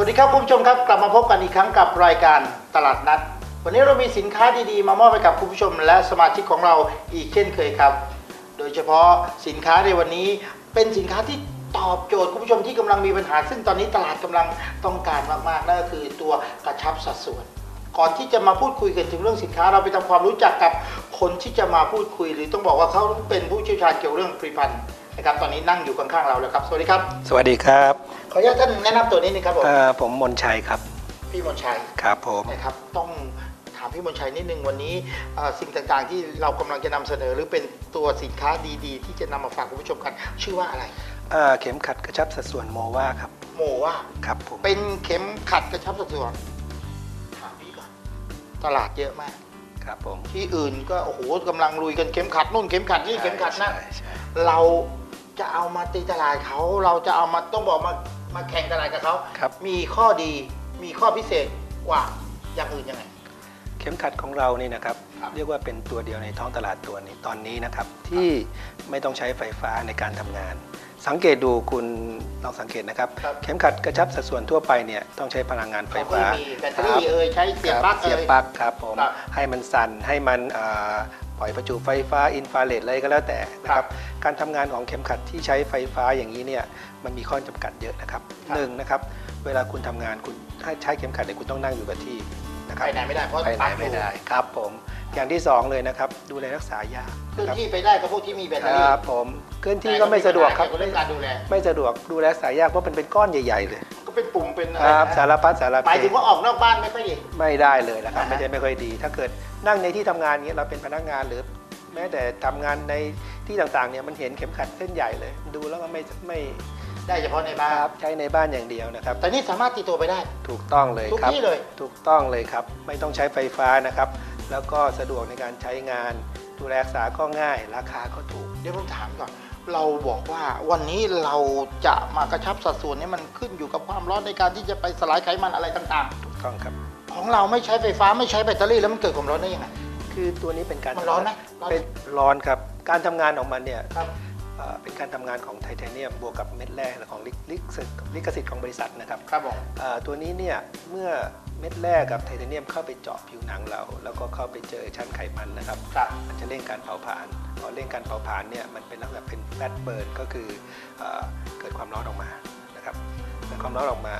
วัสดีครับคุณผู้ชมครับกลับมาพบกันอีกครั้งกับรายการตลาดนัด วันนี้เรามีสินค้าดีๆ มามอบให้กับคุณผู้ชม และสมาชิกของเราอีกเช่นเคยครับ โดยเฉพาะสินค้าในวันนี้เป็นสินค้าที่ตอบโจทย์คุณผู้ชมที่กำลังมีปัญหา ซึ่งตอนนี้ตลาดกำลังต้องการมากๆนั่นก็คือตัวกระชับสัดส่วน ก่อนที่จะมาพูดคุยกันถึงเรื่องสินค้าเราไปทำความรู้จักกับคนที่จะมาพูดคุย หรือต้องบอกว่าเขาเป็นผู้เชี่ยวชาญเกี่ยวเรื่องผลิตภัณฑ์นะครับตอนนี้นั่งอยู่ข้างๆเราแล้วครับ สวัสดีครับ สวัสดีครับ ขออนุญาตท่านแนะนำตัวนิดนึงครับผม เอ่อผมมนชัยครับพี่มนชัยครับผม นะครับ ต้องถามพี่มนชัยนิดนึงวันนี้เอ่อสิ่งต่างๆที่เรากำลังจะนำเสนอ หรือเป็นตัวสินค้าดีๆ ที่จะนำมาฝากคุณผู้ชมกัน ชื่อว่าอะไร เอ่อเข็มขัดกระชับสัดส่วนโมว่าครับโมว่า ครับผมเป็นเข็มขัดกระชับสัดส่วนถามพี่ก่อนตลาดเยอะมาก ครับผมที่อื่นก็โอ้โหกำลังลุยกันเข็มขัดนู่นเข็มขัดนี่เข็มขัดนั่น ใช่ใช่เราจะเอามาตีตลาดเขาเราจะเอามาต้องบอกมา มาแข่งตลาดกับเขา ครับ มีข้อดีมีข้อพิเศษกว่าอย่างอื่นยังไง เข็มขัดของเรานี่นะครับ ครับเรียกว่าเป็นตัวเดียวในท้องตลาดตัวนี้ตอนนี้นะครับ ที่ไม่ต้องใช้ไฟฟ้าในการทำงาน สังเกตดูคุณลองสังเกตนะครับ ครับ เข็มขัดกระชับสัดส่วนทั่วไปเนี่ยต้องใช้พลังงานไฟฟ้าเขาก็มีแบตเตอรี่เอ่ยใช้เสียบปลั๊กเสียบเอ่ยปลั๊กครับผมครับให้มันสั่นให้มันเอ่อ ปล่อยประจุไฟฟ้าอินฟราเรดอะไรก็แล้วแต่นะคครัรับบการทำงานของเข็มขัดที่ใช้ไฟฟ้าอย่างนี้เนี่ยมันมีข้อจำกัดเยอะนะครับครับหนึ่งนะครับเวลาคุณทำงานคุณถ้าใช้เข็มขัดเนี่ยคุณต้องนั่งอยู่กับที่นะครับไปไหนไม่ได้เพราะไปไหนปลั๊กไม่ได้ครับผมอย่างที่สองเลยนะครับ ดูแลรักษายากเคลื่อนนะครับที่ไปได้กับพวกที่มีแบตเตอครี่รับผมเคลื่อนที่ก็ไม่สะดวกครับแต่เรื่องการดูแลไม่สะดวกดูแลรักษายากเพราะมันเป็นก้อนใหญ่ ๆ เลยก็ เป็นปุ่มเป็นอะคไรรับนะสารพัดสารหมายเพถึงว่าออกนอกบ้านไม่ค่อยดี ไม่ได้เลยนะครับ อ่าฮะ ไม่ใช่ไม่ค่อยดี ถ้าเกิดนั่งในที่ทำงานเงี้ยเราเป็นพนักงานหรือแม้แต่ทำงานในที่ต่างๆเนี่ยมันเห็นเข็มขัดเส้นใหญ่เลย ดูแล้วก็ไม่ไม่ได้เฉพาะในบ้านครับใช้ในบ้านอย่างเดียวนะครับ แต่นี่สามารถตีตัวไปได้ ถูกต้องเลยทุกครับ ที่เลย ถูกต้องเลยครับ ไม่ต้องใช้ไฟฟ้านะครับ แล้วก็สะดวกในการใช้งาน ดูแลรักษาก็ง่าย ราคาก็ถูก เดี๋ยวผมถามก่อน เราบอกว่าวันนี้เราจะมากระชับสัดส่วนนี้มันขึ้นอยู่กับความร้อนในการที่จะไปสลายไขมันอะไรต่างถูกต้องครับๆของเราไม่ใช้ไฟฟ้าไม่ใช้แบตเตอรี่แล้วมันเกิดความร้อนได้ยังไง คือตัวนี้เป็นการมันร้อนไหมร้อนไหม เป็นร้อนครับ การทำงานของมันเนี่ย ครับ เอ่อเป็นการทำงานของไทเทเนียมบวกกับเม็ดแร่ของลิลิขสิทธิ์ลิขสิทธิ์ของบริษัทนะครับครับผมเอ่อตัวนี้เนี่ยเมื่อเม็ดแร่กับไทเทเนียมเข้าไปเจาะผิวหนังเรา แล้วก็เข้าไปเจอชั้นไขมันนะครับครับมันจะเร่งการเผาผลาญพอเร่งการเผาผลาญเนี่ยมันเป็นลักษณะเป็นแฟตเบิร์นก็คือเอ่อเกิดความร้อนออกมานะครับเกิดความร้อนออกมา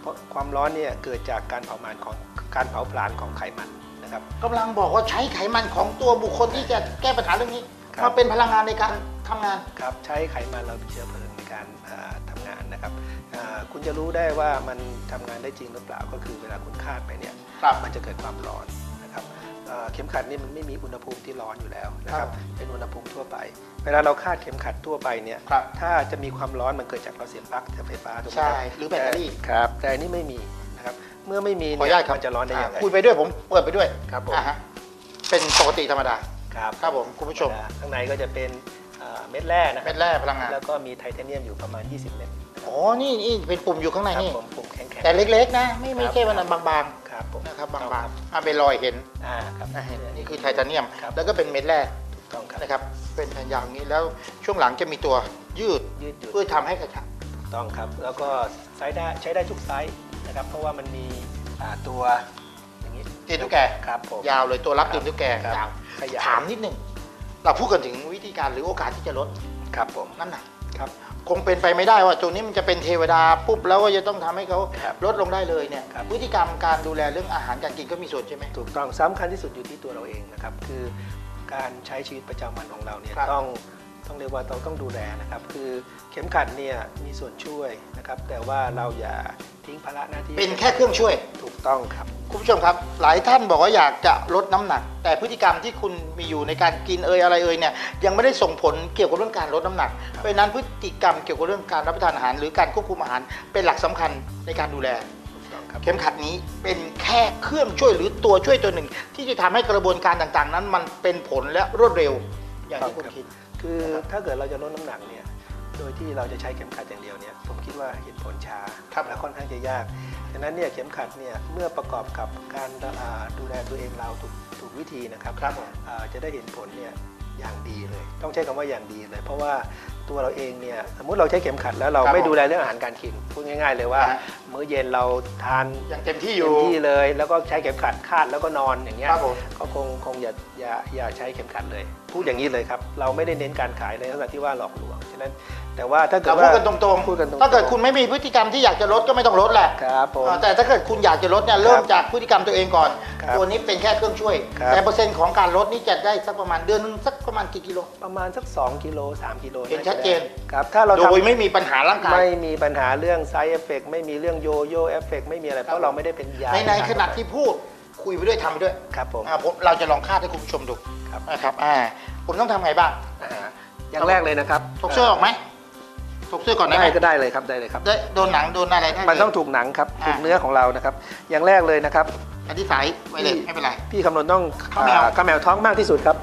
เพราะความร้อนเนี่ยเกิดจากการเผาผลาญของการเผาผลาญของไขมันนะครับกำลังบอกว่าใช้ไขมันของตัวบุคคลที่จะแก้ปัญหาเรื่องนี้ ครับ มาเป็นพลังงานในการทำงาน ครับใช้ไขมันเราเป็นเชื้อเพลิงในการอ่าทำางานนะครับอ่าคุณจะรู้ได้ว่ามันทำงานได้จริงหรือเปล่าก็คือเวลาคุณคาดไปเนี่ยครับมันจะเกิดความร้อนนะครับเอ่อเข็มขัดนี่มันไม่มีอุณหภูมิที่ร้อนอยู่แล้วนะครับเป็นอุณหภูมิทั่วไป เวลาเราคาดเข็มขัดทั่วไปเนี่ยครับถ้าจะมีความร้อนมันเกิดจากเราเสียบปลั๊กจากไฟฟ้าถูกไหมใช่ครับหรือแบตเตอรี่ ครับแต่อันนี้ไม่มีนะครับเมื่อไม่มีขออนุเนี่ญาตยครับมันจะร้อนได้ยังไง คุยไปด้วยผมเปิดไปด้วยครับผม อ่าฮะเป็นปกติธรรมดา ครับครับผมคุณผู้ชม ข้างในก็จะเป็นเอ่อเม็ดแร่นะคเป็รับนแร่พลังงาน แล้วก็มีไทเทเนียมอยู่ประมาณ 20 เม็ดอ๋อ นี่นี่เป็นปุ่มอยู่ข้างในครับนี่ผมปุ่มแข็งๆแต่เล็กๆ นะ ไม่ไม่ครับใช่มันบางครับผมๆนะครับบางๆอะเป็นรอยเห็น อ่าครับนะเห็นนี่คือไทเทเนียมครับแล้วก็เป็นเม็ดแร่ถูกต้องครับนะครับ เป็นแผ่นอย่างนี้แล้วช่วงหลังจะมีตัวยืดยืดหยุ่นเพื่อทำให้กระชับถูกต้องครับ แล้วก็ใช้ได้ใช้ได้ทุกไซส์นะครับ เพราะว่ามันมีอ่าตัวอย่างนี้ตีนตุ๊กแกครับผมยาวเลยตัวรับตีนตุ๊กแกครับยาว ขยายถามนิดหนึ่งเราพูดกันถึงวิธีการหรือโอกาสที่จะลดครับผมน้ำหนักครับ คงเป็นไปไม่ได้ว่าตัวนี้มันจะเป็นเทวดาปุ๊บแล้วก็จะต้องทำให้เขาครับลดลงได้เลยเนี่ยครับพฤติกรรมการดูแลเรื่องอาหารการกินก็มีส่วนใช่ไหมถูกต้องสำคัญที่สุดอยู่ที่ตัวเราเองนะครับ คือการใช้ชีวิตประจำวันของเราเนี่ยครับต้องต้องเรียกว่าเราต้องดูแลนะครับ คือเข็มขัดเนี่ยมีส่วนช่วยนะครับ แต่ว่าเราอย่าทิ้งภาระหน้าที่เป็นแค่เครื่องช่วยถูกต้องครับ คุณผู้ชมครับ หลายท่านบอกว่าอยากจะลดน้ำหนัก แต่พฤติกรรมที่คุณมีอยู่ในการกินเอยอะไรเอยเนี่ยยังไม่ได้ส่งผลเกี่ยวกับเรื่องการลดน้ำหนัก เพราะฉะนั้นพฤติกรรมเกี่ยวกับเรื่องการรับประทานอาหาร หรือการควบคุมอาหารเป็นหลักสำคัญในการดูแลถูกต้องครับเข็มขัดนี้เป็นแค่เครื่องช่วยหรือตัวช่วยตัวหนึ่ง ที่จะทำให้กระบวนการต่างๆ นั้น มันเป็นผลและรวดเร็วอย่างที่คุณคิดคือถ้าเกิดเราจะลดน้ำหนักเนี่ย โดยที่เราจะใช้เข็มขัดอย่างเดียวเนี่ยผมคิดว่าเห็นผลช้าครับและค่อนข้างจะยากฉะนั้นเนี่ยเข็มขัดเนี่ยเมื่อประกอบกับการอ่าดูแลตัวเองเราถูกถูกวิธีนะครับครับผมอ่าจะได้เห็นผลเนี่ยอย่างดีเลย ต้องใช้คำว่าอย่างดีเลย เพราะว่าตัวเราเองเนี่ยสมมุติเราใช้เข็มขัดแล้วเราครับไม่ผมดูแลเรื่องอาหารการกินพูดง่าย ๆ เลยว่าฮะมื้อเย็นเราทานอย่างเต็มที่อเต็ยู่มที่เลย แล้วก็ใช้เข็มขัดคาดแล้วก็นอนอย่างเงี้ยครับผมก็คงคงอย่าอย่าอย่าใช้เข็มขัดเลย พูดอย่างนี้เลยครับ เราไม่ได้เน้นการขายในลักษณะที่ว่าหลอกลวง ฉะนั้น แต่ว่าถ้าเกิดเราพูว่า ดกันตรงพูดกันตรงๆถ้าเกิดคุณไม่มีพฤติกรรมที่อยากจะลดก็ไม่ต้องลดแหละครับผม อ่าแต่ถ้าเกิดคุณอยากจะลดเนี่ยเริ่มจากพฤติกรรมตัวเองก่อน ครับตัวนี้เป็นแค่เครื่องช่วย ครับ แต่เปอร์เซ็นต์ของการลดนี่จะได้สักประมาณเดือนนึงสักประมาณกี่กิโล ประมาณสัก 2 กิโล 3 กิโลเห็นชัดเจน ครับ ถ้าเราโดทำ ยไม่มีปัญหาร่างกาย ไม่มีปัญหาเรื่องไซ d ์เอฟเฟกไม่มีเรื่องโยโย่เอฟเฟกไม่มีอะไร เพราะเราไม่ได้เป็นยาในในขณะที่พูด คุยไปด้วยทำไปด้วยครับผมอ่าผมเราจะลองคาดให้คุณผู้ชมดูครับ นะครับอ่าผมต้องทำไงบ้าง อ่าอย่างแรกเลยนะครับถกเสื้อออกไหมถกเสื้อก่อนได้ไหมได้ก็ได้เลยครับได้เลยครับ ได้โดนหนังโดนอะไรได้มันเลยต้องถูกหนังครับอ่า ถูกเนื้อของเรานะครับ อย่างแรกเลยนะครับอันที่สายไว้เลยที่ไม่เป็นไร พี่คำนวณต้องข้าวแมว อ่าข้าวแมวท้องมากที่สุดครับ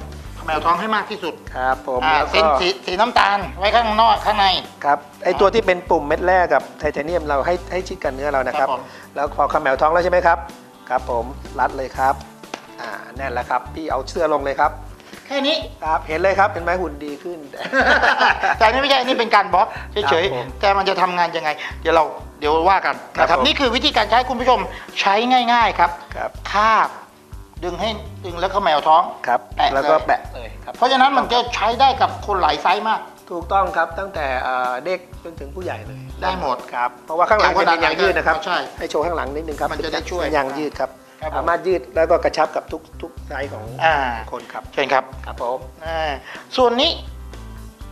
แมวท้องให้มากที่สุดครับผมอ่าแล้วเส้นก็สีสีน้ำตาลไว้ข้างนอกข้างใน ครับไอตัวที่เป็นปุ่มเม็ดแรกกับไทเทเนียมเราให้ให้ชิดกับเนื้อเรานะครับ ครับผม แล้วพอข้าวแมวท้องแล้วใช่ไหมครับ ครับผมรัดเลยครับอ่าแน่นแล้วครับ พี่เอาเสื้อลงเลยครับ แค่นี้ ครับเห็นเลยครับเห็นไหมหุ่นดีขึ้น แต่อันนี่ไม่ใช่อันนี่เป็นการบล็อกเฉยครับผมๆแต่มันจะทำงานยังไง เดี๋ยวเราเดี๋ยวว่ากันนะคครัรับบผม นี่คือวิธีการใช้คุณผู้ชมใช้ง่าย ๆ ครับครับคาบดึงให้ดึงแล้วเข้าแมวท้อง ครับ แปะแล้วก็เลยแปะเลยครับเพราะฉะนั้นมันจะใช้ได้กับคนหลายไซส์มาก ถูกต้องครับตั้งแต่เอ่อเด็กจนถึงผู้ใหญ่เลย ได้หมดครับ เพราะว่าข้างหลังเดี๋จะยวเป็นยางยืดนะครับ ใช่ ให้โชว์ข้างหลังนิดนึงครับ มันจะได้ช่วยเป็นยางยืดครับครับผมสามารถยืดแล้วก็กระชับกับทุกทุกไซส์ของอ่าคนครับ เชิญครับ ครับผมอ่าส่วนนี้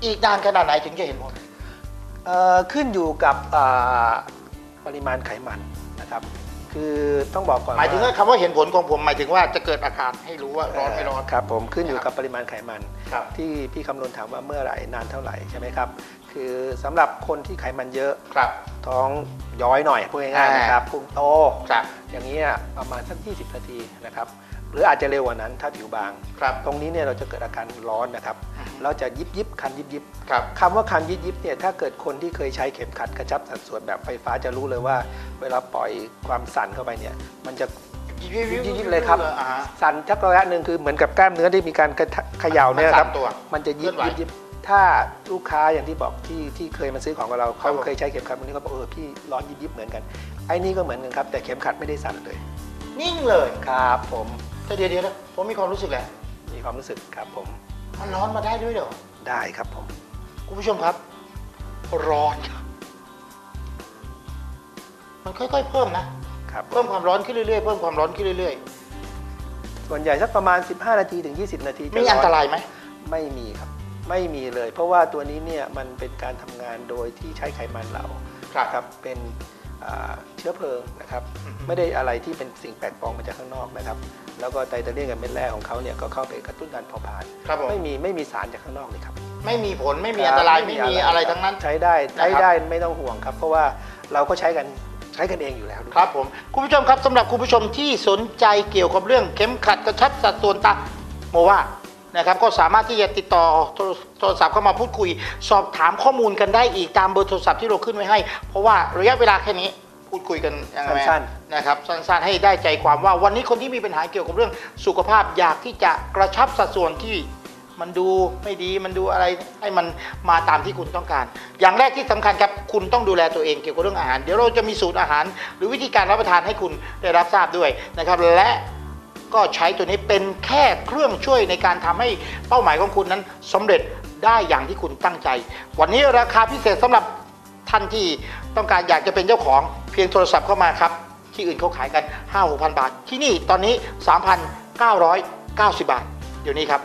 อีกนานขนาดไหนถึงจะเห็นผลเอ่อขึ้นอยู่กับอ่าปริมาณไขมันนะครับ คือต้องบอกก่อนหมายถึงว่าคำว่าเห็นผลของผมหมายถึงว่าจะเกิดอาการให้รู้ว่าร้อนไม่ร้อนครับ ผมขึ้นอยู่กับปริมาณไขมันครับที่พี่คำนวณถามว่าเมื่อไหร่นานเท่าไหร่ใช่ไหมครับ คือสำหรับคนที่ไขมันเยอะครับ ท้องย้อยหน่อยพูดง่ายๆนะครับพุงโตครับอย่างนี้ยประมาณสัก 20 นาทีนะครับ หรืออาจจะเร็วกว่านั้นถ้าผิวบาง ครับตรงนี้เนี่ยเราจะเกิดอาการร้อนนะครับอือฮึเราจะยิบยิบคันยิบยิบครับคำว่าคันยิบยิบเนี่ยถ้าเกิดคนที่เคยใช้เข็มขัดกระชับสัดส่วนแบบไฟฟ้าจะรู้เลยว่า เวลาปล่อยความสั่นเข้าไปเนี่ยมันจะยิบยิบยิบยิบเลยครับ อ่าฮะ สั่นชักระยะหนึ่งคือเหมือนกับกล้ามเนื้อที่มีการกระทะเขย่าเนี่ยนะครับ มันสั่นตัวมันจะยิบเคลื่อนไหวยิบยิบถ้าลูกค้าอย่างที่บอกที่ที่เคยมาซื้อของกับเราครัเขาบผม เคยใช้เข็มขัดวันนี้เขาบอกเออพี่ร้อนยิบยิบเหมือนกันไอ้นี่ก็เหมือนกันครับแต่เข็มขัดไม่ได้สั่นเลยนิ่งเลย ครับผม แต่เดี๋ยวเดี๋ยวนะผมมีความรู้สึกแหละมีความรู้สึกครับผม มันร้อนมาได้ด้วยเหรอ ได้ครับผม คุณผู้ชมครับ ร้อนครับ มันค่อยๆ เพิ่มนะ ครับผเพิ่มมความร้อนขึ้นเรื่อยๆ เพิ่มความร้อนขึ้นเรื่อยส่วนใหญ่สักประมาณ 15 นาทีถึง 20 นาทีๆ จะมีอันตรายไหม ไม่มีครับ ไม่มีเลย เพราะว่าตัวนี้เนี่ยมันเป็นการทำงานโดยที่ใช้ไขมันเราครับครับเป็นอ่า เชื้อเพลิงนะครับอือฮึไม่ได้อะไรที่เป็นสิ่งแปลกปลอมมาจากข้างนอกนะครับ แล้วก็ไตเตอเลียนกับเม็ดแร่ของเขาเนี่ยก็เข้าไปกระตุ้นการเผาผลาญครับผม ไม่มีไม่มีสารจากข้างนอกเลยครับ ไม่มีผลไม่มีอันตรายไม่มีอะไรทั้งนั้น ใช้ได้ใช้นะครับได้ไม่ต้องห่วงครับ เพราะว่าเราก็ใช้กันใช้กันเองอยู่แล้วด้วย ครับผมคุณผู้ชมครับสำหรับคุณผู้ชมที่สนใจเกี่ยวกับเรื่องเข็มขัดกระชับสัดส่วนตาโมว่า นะครับก็สามารถที่จะติดต่อโทรโทรศัพท์เข้ามาพูดคุย สอบถามข้อมูลกันได้อีกตามเบอร์โทรศัพท์ที่เราขึ้นไว้ให้ เพราะว่าระยะเวลาแค่นี้พูดคุยกันยังไงสั้นนะครับสั้นๆให้ได้ใจความว่าวันนี้คนที่มีปัญหาเกี่ยวกับเรื่องสุขภาพอยากที่จะกระชับสัดส่วนที่มันดูไม่ดีมันดูอะไรให้มันมาตามที่คุณต้องการ อย่างแรกที่สำคัญครับคุณต้องดูแลตัวเองเกี่ยวกับเรื่องอาหาร เดี๋ยวเราจะมีสูตรอาหาร หรือวิธีการรับประทานให้คุณได้รับทราบด้วยนะครับและ ก็ใช้ตัวนี้เป็นแค่เครื่องช่วยในการทำให้เป้าหมายของคุณนั้นสำเร็จได้อย่างที่คุณตั้งใจ วันนี้ราคาพิเศษสำหรับท่านที่ต้องการอยากจะเป็นเจ้าของเพียงโทรศัพท์เข้ามาครับ ที่อื่นเขาขายกัน 5 6 0 0 0 บาท ที่นี่ตอนนี้ 3,990 บาท เดี๋ยวนี้ครับ